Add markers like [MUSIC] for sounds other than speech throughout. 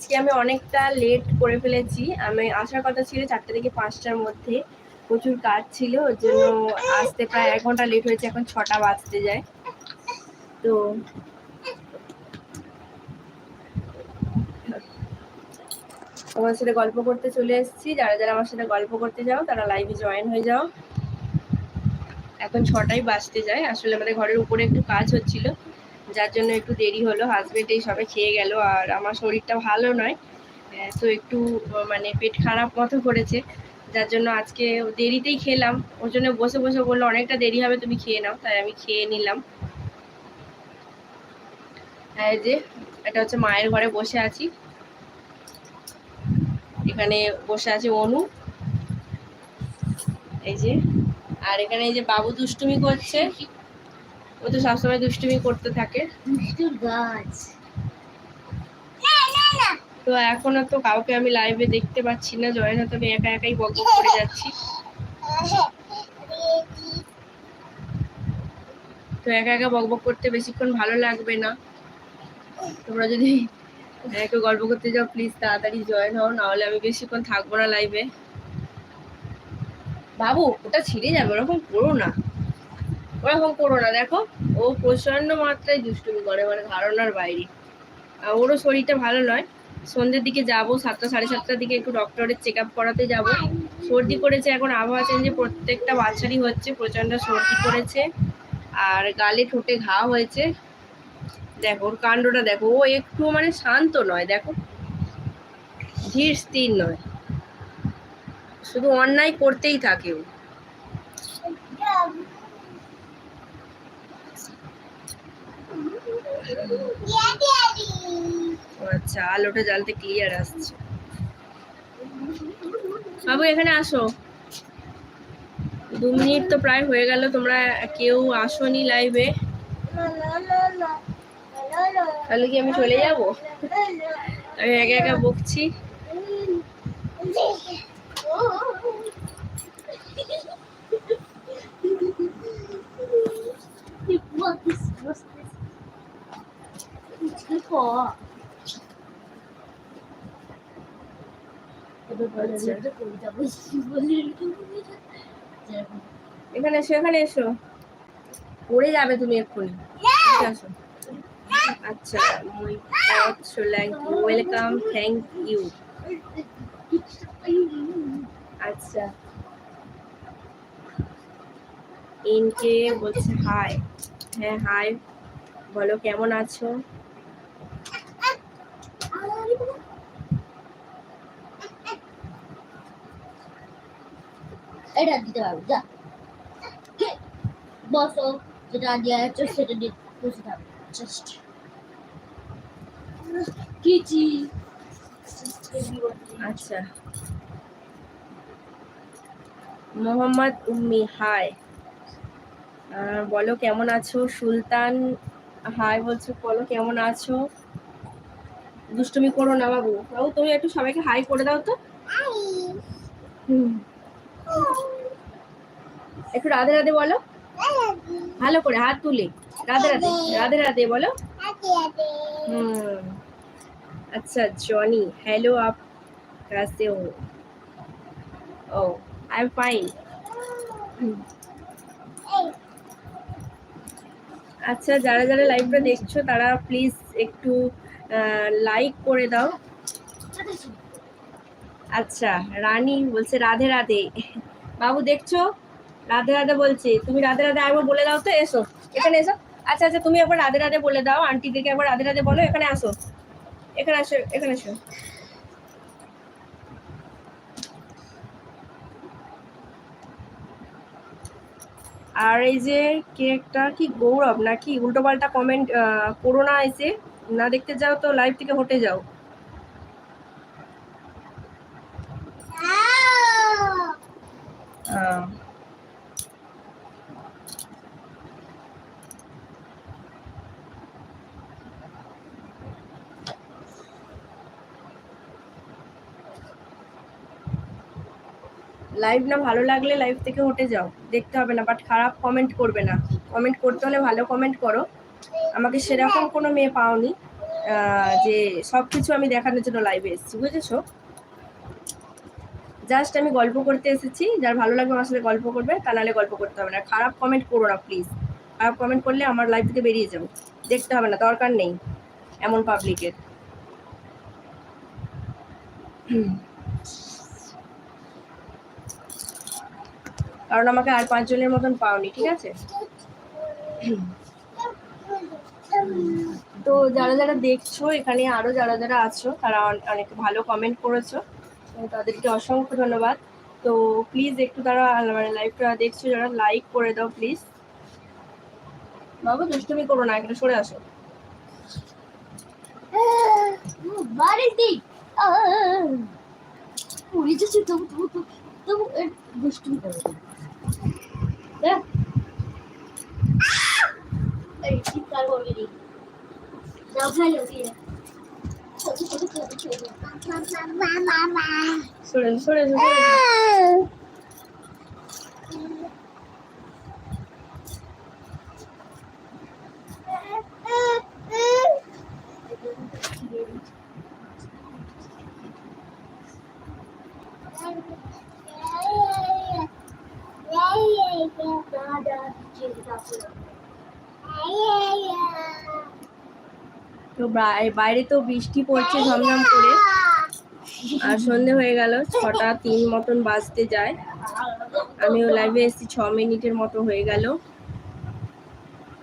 আজকে আমি অনেকটা লেট করে ফেলেছি। আমি আসার কথা ছিল চারটে থেকে পাঁচটার মধ্যে। প্রচুর কাজ ছিল, ওর জন্য আসতে প্রায় এক ঘণ্টা লেট হয়েছে, এখন ছটা বাজতে যায়। তো তোমার সাথে গল্প করতে চলে এসেছি। যারা যারা আমার সাথে গল্প করতে যাও, তারা লাইভে জয়েন হয়ে যাও। এখন ছটাই বাজতে যায়। আসলে আমাদের ঘরের উপরে একটু কাজ হচ্ছিল। যার জন্য একটু দেরি হলো হাজবেন্ড এই সবে খেয়ে গেল আর আমার শরীরটা ভালো নয়। তো একটু মানে পেট খারাপ মতো করেছে, যার জন্য আজকে দেরিতেই খেলাম। ওর জন্য বসে বসে বলল, অনেকটা দেরি হবে, তুমি খেয়ে নাও। তাই আমি খেয়ে নিলাম। এই যে, এটা হচ্ছে মায়ের ঘরে বসে আছি। এখানে বসে আছে অনু। এই যে, আর এখানে এই যে বাবু দুষ্টুমি করছে। ও তো সবসময় দুষ্টুমি করতে থাকে। তো এখনও তো কাউকে আমি লাইভে দেখতে পাচ্ছি না। জয়েন হতে আমি একা একাই বক বক করে যাচ্ছি। তো একা একা বক বক করতে বেশিক্ষণ ভালো লাগবে না। তোমরা যদি একটু গল্প করতে যাও প্লিজ তাড়াতাড়ি জয়েন হও নাহলে আমি বেশিক্ষণ থাকব না লাইভে বাবু ওটা ছিঁড়ে যাবে ওরকম করো না। ওরকম করো না, দেখো। ও প্রচণ্ড মাত্রায় দুষ্টুমি করে মানে ধারণার বাইরে। আর ওরও শরীরটা ভালো নয়। সন্ধ্যের দিকে যাব, সাতটা, সাড়ে সাতটার দিকে একটু ডক্টরের চেক আপ করাতে যাব। সর্দি করেছে, এখন আবহাওয়া চেঞ্জে প্রত্যেকটা বাচ্চারই হচ্ছে, প্রচণ্ড সর্দি করেছে। আর গালে ঠোঁটে ঘা হয়েছে। দেখো, ওর কাণ্ডটা দেখো, ও একটু মানে শান্ত নয়, দেখো। ধীর, স্থির নয়। শুধু অন্যায় করতেই থাকে ও ও আচ্ছা আলোটা জ্বালতে ক্লিয়ার আসছে। বাবু, এখানে আসো। দু মিনিট তো প্রায় হয়ে গেল, তোমরা কেউ আসোনি লাইভে তাহলে কি আমি চলে যাব? আমি একা একা বকছি What is what's this? It's good for. এবার বলে আচ্ছা। একটা কবিতা বলছি বলে একটা কবিতা। যেরকম, এখানে এসো এখানে এসো। পড়ে যাবে তুমি এক্ষুনি। এসে। আসো আচ্ছা মই ওয়েলকাম থ্যাংক ইউ আচ্ছা। ইনকে বলছে হাই হ্যাঁ হাই বলো কেমন আছো? এটা দিতে পারব যা? বসো যেটা দেওয়া আছে সেটা দিয়ে বসে থাকো। জাস্ট কিচি আচ্ছা। মোহাম্মদ উম্মি হাই বলো কেমন আছো? সুলতান হাই বলছো বলো কেমন আছো? দুষ্টুমি করো না বাবু। বাবু তুমি একটু সবাইকে হাই করে দাও তো। হুম। একটু রাধে রাধে বলো। ভালো করে হাত তুলে। রাধে রাধে রাধে রাধে বলো। আচ্ছা জনি হ্যালো আপ কাছে ও। ও আই এম ফাইন আচ্ছা যারা যারা লাইভটা দেখছ, তারা প্লিজ একটু লাইক করে দাও। আচ্ছা রানী বলছে, রাধে রাধে। বাবু, দেখছ? রাধে রাধে বলছি। তুমি রাধে রাধে একবার বলে দাও তো, এসো। এখানে এসো। আচ্ছা আচ্ছা তুমি একবার রাধে রাধে বলে দাও। আন্টিদেরকে একবার রাধে রাধে বলো, এখানে আসো। এখানে আসো এখানে আসো আর এই যে কে একটা কি গৌরব নাকি? উল্টো পাল্টা কমেন্ট করো না এসে। না দেখতে যাও তো লাইভ থেকে হটে যাও। লাইভ না ভালো লাগলে লাইভ থেকে হটে যাও, দেখতে হবে না বাট খারাপ কমেন্ট করবে না। কমেন্ট করতে হলে ভালো কমেন্ট করো। আমাকে সেরকম কোনো মেয়ে পাওনি যে সব কিছু আমি দেখানোর জন্য লাইভে এসেছি, বুঝেছ? জাস্ট আমি গল্প করতে এসেছি। যার ভালো লাগবে আমার সাথে গল্প করবে, তা নাহলে গল্প করতে হবে না। খারাপ কমেন্ট করো না প্লিজ খারাপ কমেন্ট করলে আমার লাইফ থেকে বেরিয়ে যাও দেখতে হবে না, দরকার নেই। এমন পাবলিকের কারণ আমাকে আর পাঁচজনের মতন পাওনি, ঠিক আছে? তো যারা যারা দেখছ, এখানে আরও যারা যারা আছো, তারা অনেক ভালো কমেন্ট করেছ। তাদেরকে অসংখ্য ধন্যবাদ। তো প্লিজ একটু তারা মানে লাইভটা দেখছ, যারা লাইক করে দাও প্লিজ বাবু, দুষ্টুমি করো না একটু সরে আসো। তবু ভালো ছোট ছোট ছোট ছোট মামা সরে সরে সরে তো বাই- বাইরে তো বৃষ্টি পড়ছে ঝমঝম করে। আর সন্ধে হয়ে গেল, ছটা তিন মতন বাজতে যায়। আমিও লাইভে এসেছি, ছ মিনিটের মতো হয়ে গেল।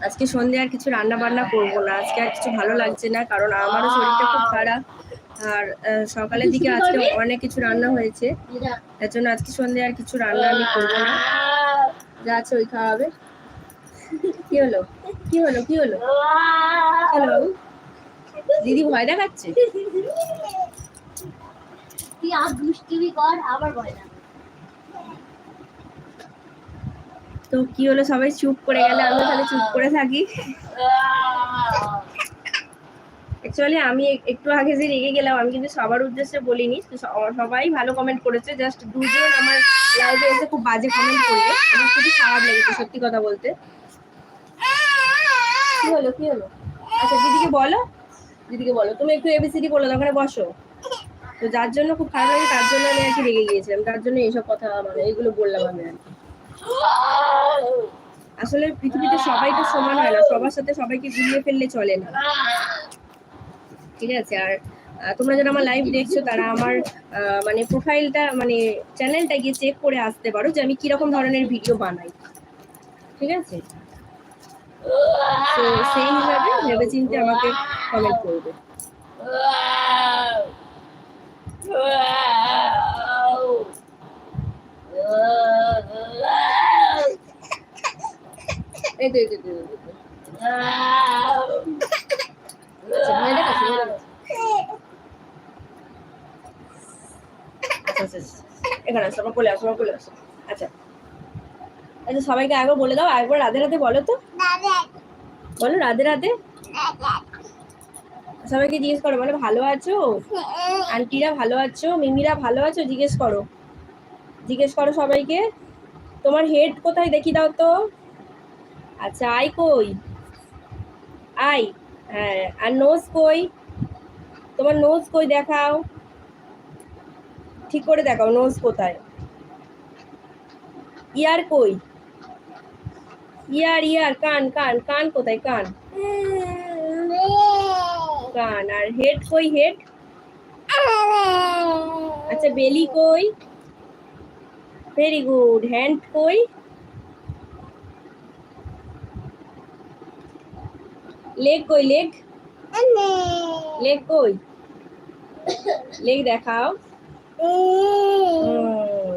আজকে সন্ধে আর কিছু রান্না বান্না করব না। আজকে আর কিছু ভালো লাগছে না, কারণ আমারও শরীরটা খুব খারাপ। আর সকালের দিকে আজকে অনেক কিছু রান্না হয়েছে। তার জন্য আজকে সন্ধে আর কিছু রান্না আমি করব না। যা আছে ওই খাওয়াবে কি হলো? কি হলো? কি হলো? হ্যালো দিদি ভয় দেখাচ্ছে? তুই আর দুষ্টুমি কর আবার না তো কি হলো? সবাই চুপ করে গেলে আমি তাহলে চুপ করে থাকি। অ্যাকচুয়ালি আমি একটু আগে যে রেগে গেলাম আমি কিন্তু সবার উদ্দেশ্যে বলিনি। তো সবাই ভালো কমেন্ট করেছে। জাস্ট দুজন আমার লাইভে এসে খুব বাজে কমেন্ট করলে। আমার খুবই খারাপ লেগেছে সত্যি কথা বলতে। কি হলো কি হলো? আচ্ছা দিদিকে বলো। দিদিকে বলো। তুমি একটু এবিসিডি বলো ওখানে বসো। তো যার জন্য খুব খারাপ লাগে, তার জন্য আমি আর কি রেগে গিয়েছিলাম। তার জন্য এইসব কথা মানে এগুলো বললাম আমি আর আসলে পৃথিবীতে সবাই তো সমান হয় না, সবার সাথে সবাইকে গুলিয়ে ফেললে চলে না। ঠিক আছে, আর তোমরা যারা আমার লাইভ দেখছ, তারা আমার মানে প্রোফাইলটা মানে চ্যানেলটা গিয়ে চেক করে আসতে পারো যে আমি কীরকম ধরনের ভিডিও বানাই। ঠিক আছে? তো সেই হিসাবে ভেবে চিন্তে আমাকে কমেন্ট করবে। এই তো এই তো। এখানে আসো, আমার কোলে আসো, আমার কোলে আসো। আচ্ছা। আচ্ছা সবাইকে একবার বলে দাও একবার রাধে রাধে বলো তো। বলো রাধে রাধে। সবাইকে জিজ্ঞেস করো বলো ভালো আছো? আন্টিরা ভালো আছো? মিমিরা ভালো আছো? জিজ্ঞেস করো। জিজ্ঞেস করো সবাইকে। তোমার হেড কোথায় দেখি দাও তো। আচ্ছা আই কই? আই হ্যাঁ আর নোজ কই? তোমার নোজ কই দেখাও। ঠিক করে দেখাও নোজ কোথায়? ইয়ার কই? ইয়ার ইয়ার কান কান কান কোথায় কান কান আর হেড কই হেড আচ্ছা বেলি কই ভেরি গুড হ্যান্ড কই লেগ কই লেগ লেগ কই লেগ দেখাও হুম।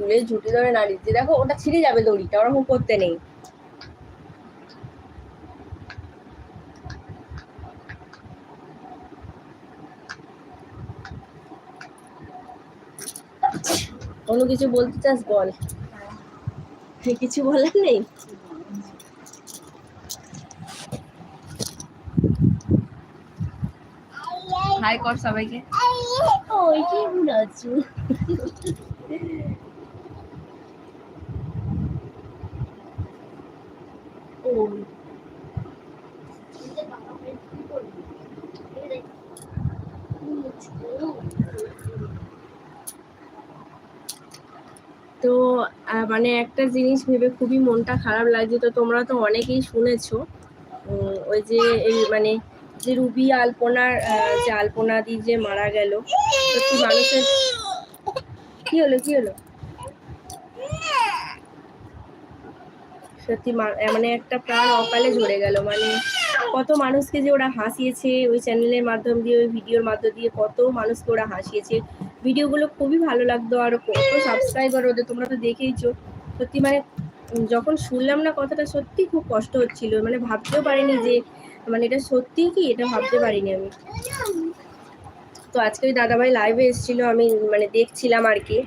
চুলে ঝুঁটি ধরে নাড়িয়েছে দেখো ওটা ছিঁড়ে যাবে দড়িটা ওরকম করতে নেই। কোনো কিছু বলতে চাস বল? কিছু বলার নেই? হাই কর সবাইকে। ওই কি বুড়াচ্ছু ওই তো মানে একটা জিনিস ভেবে খুবই মনটা খারাপ লাগছে। তো তোমরা তো অনেকেই শুনেছো ওই যে এই মানে যে রুবি আলপনার যে আলপনা দি যে মারা গেল মানুষের কি হলো কি হলো? সত্যি মানে একটা প্রাণ অকালে ঝরে গেল। মানে কত মানুষকে যে ওরা হাসিয়েছে ওই চ্যানেলের মাধ্যম দিয়ে, ওই ভিডিওর মাধ্যম দিয়ে কত মানুষকে ওরা হাসিয়েছে। ভিডিওগুলো খুবই ভালো লাগতো আর কত সাবস্ক্রাইবার ওদের, তোমরা তো দেখেইছো। সত্যি মানে যখন শুনলাম না কথাটা, সত্যি খুব কষ্ট হচ্ছিল। মানে ভাবতেও পারিনি যে মানে এটা সত্যি কি? এটা ভাবতে পারিনি আমি। তো আজকে ওই দাদাভাই লাইভে এসেছিল, আমি মানে দেখছিলাম আর কি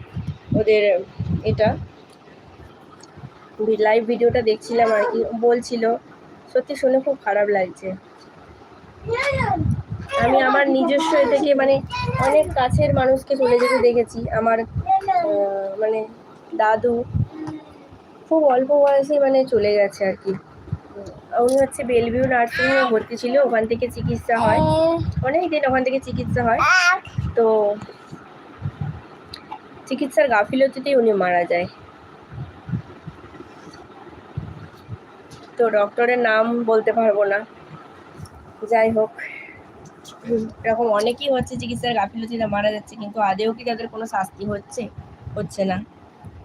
ওদের এটা। লাইভ ভিডিওটা দেখছিলাম আর কি, বলছিল, সত্যি শুনে খুব খারাপ লাগছে। আমি আমার নিজস্ব এ থেকে মানে অনেক কাছের মানুষকে চলে যেতে দেখেছি, আমার মানে দাদু, খুব অল্প বয়সে মানে চলে গেছে আর কি। উনি হচ্ছে বেলভিউ নার্সিং হোমে ভর্তি ছিল, ওখান থেকে চিকিৎসা হয়। অনেক দিন ওখান থেকে চিকিৎসা হয়। তো চিকিৎসার গাফিলতিতেই উনি মারা যায়। তো ডক্টরের নাম বলতে পারব না। যাই হোক এরকম অনেকেই হচ্ছে চিকিৎসার গাফিলতিতে মারা যাচ্ছে কিন্তু আদেও কি তাদের কোনো শাস্তি হচ্ছে? হচ্ছে না।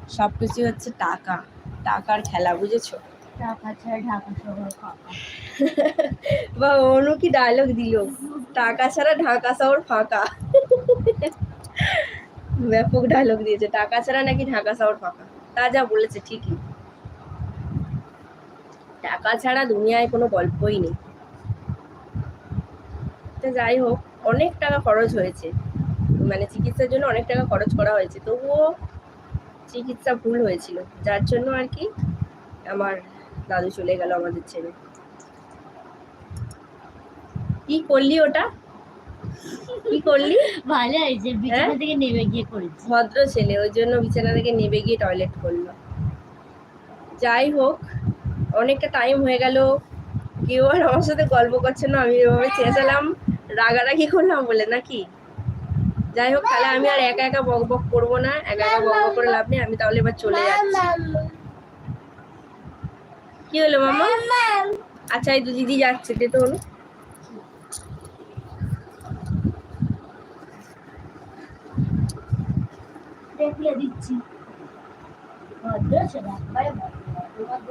সব কিছু হচ্ছে টাকা। টাকার খেলা বুঝেছ? [LAUGHS] বা অনু কি ডায়লগ দিল? টাকা ছাড়া ঢাকা শহর ফাঁকা। [LAUGHS] ব্যাপক ডায়লগ দিয়েছে। টাকা ছাড়া নাকি ঢাকা শহর ফাঁকা? তা যা বলেছে ঠিকই। টাকা ছাড়া দুনিয়ায় কোনো গল্পই নেই। তো যাই হোক অনেক টাকা খরচ হয়েছে। মানে চিকিৎসার জন্য অনেক টাকা খরচ করা হয়েছে। তবুও চিকিৎসা ভুল হয়েছিল। যার জন্য আর কি আমার দাদু চলে গেল আমাদের ছেড়ে। কি করলি ওটা? কি করলি? ভালো হয়েছে বিছানা হ্যাঁ? থেকে নেমে গিয়ে করেছি ভদ্র ছেলে ওই জন্য বিছানা থেকে নেমে গিয়ে টয়লেট করল। যাই হোক অনেকটা টাইম হয়ে গেল। কেউ আর আমার সাথে গল্প করছে না আমি এভাবে চেঁচালাম রাগারাগি করলাম বলে নাকি? যাই হোক তাহলে আমি আর একা একা বক বক করব না একা একা বক বক করে লাভ নেই আমি তাহলে এবার চলে যাচ্ছি। কি হলো মামা? আচ্ছা এই তো দিদি যাচ্ছে দে তো হলো দিচ্ছি। ভদ্র ছেলে একবারে ভদ্র ভদ্র ভদ্র।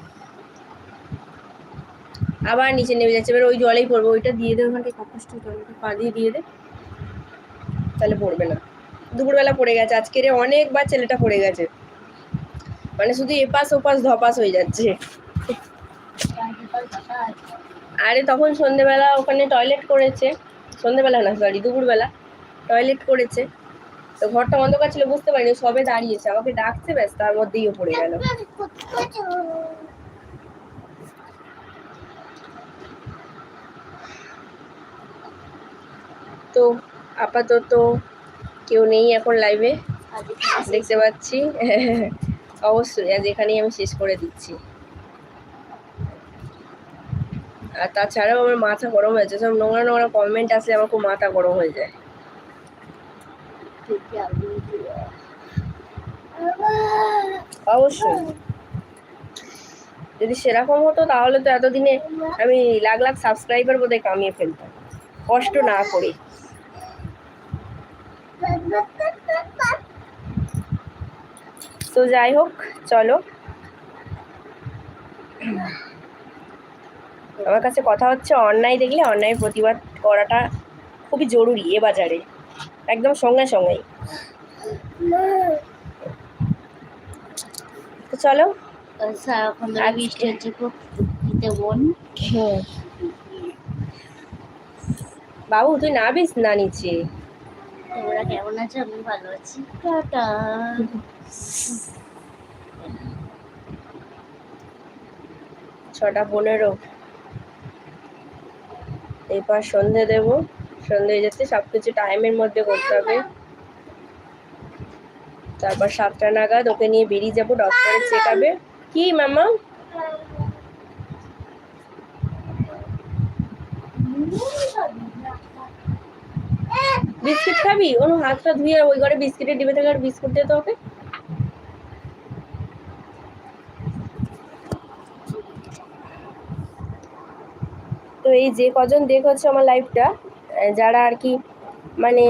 আবার নিচে নেমে যাচ্ছে। এবার ওই জলেই পড়বে। ওইটা দিয়ে দে ওখানকে কষ্ট পা দিয়ে দিয়ে দে। তাহলে পড়বে না। দুপুরবেলা পড়ে গেছে। আজকের অনেকবার ছেলেটা পড়ে গেছে। মানে শুধু এপাশ ওপাশ, ধপাস হয়ে যাচ্ছে। আরে তখন সন্ধেবেলা ওখানে টয়লেট করেছে। সন্ধেবেলা না সরি দুপুরবেলা টয়লেট করেছে। তো ঘরটা অন্ধকার ছিল, বুঝতে পারিনি সবে দাঁড়িয়েছে। আমাকে ডাকছে, ব্যাস, তার মধ্যেই পড়ে গেল। তো আপাতত কেউ নেই এখন লাইভে দেখতে পাচ্ছি। [LAUGHS] অবশ্যই, আজ এখানেই আমি শেষ করে দিচ্ছি। আর তাছাড়াও আমার মাথা গরম হয়েছে, সব নোংরা নোংরা কমেন্ট আসলে আমার খুব মাথা গরম হয়ে যায়। অবশ্যই। যদি সেরকম হতো তাহলে তো এতদিনে আমি লাখ লাখ সাবস্ক্রাইবার বোধহয় কামিয়ে ফেলতাম। কষ্ট না করে। তো যাই হোক চলো। আমার কাছে কথা হচ্ছে অন্যায় দেখলে অন্যায় প্রতিবাদ করাটা খুবই জরুরি এ বাজারে। একদম সঙ্গে সঙ্গেই। তো চলো। সারাক্ষণ বৃষ্টি হচ্ছে খুব বোন। বাবু তুই নাবিস না নিচে? তোমরা কেমন আছো? আমি ভালো আছি। টাটা। ছটা পনেরো। এরপর সন্ধে দেব। সন্ধে হয়ে যাচ্ছে সব কিছু টাইমের মধ্যে করতে হবে। তারপর সাতটা নাগাদ ওকে নিয়ে বেরিয়ে যাব ডক্টরে চেক আপে কি মামা বিস্কিট খাবি? ওর হাতটা ধুয়ে ওই ঘরে বিস্কিটের ডিবে থাকে আর বিস্কুট দে তো ওকে তো এই যে কজন দেখ হচ্ছে আমার লাইফটা যারা আর কি মানে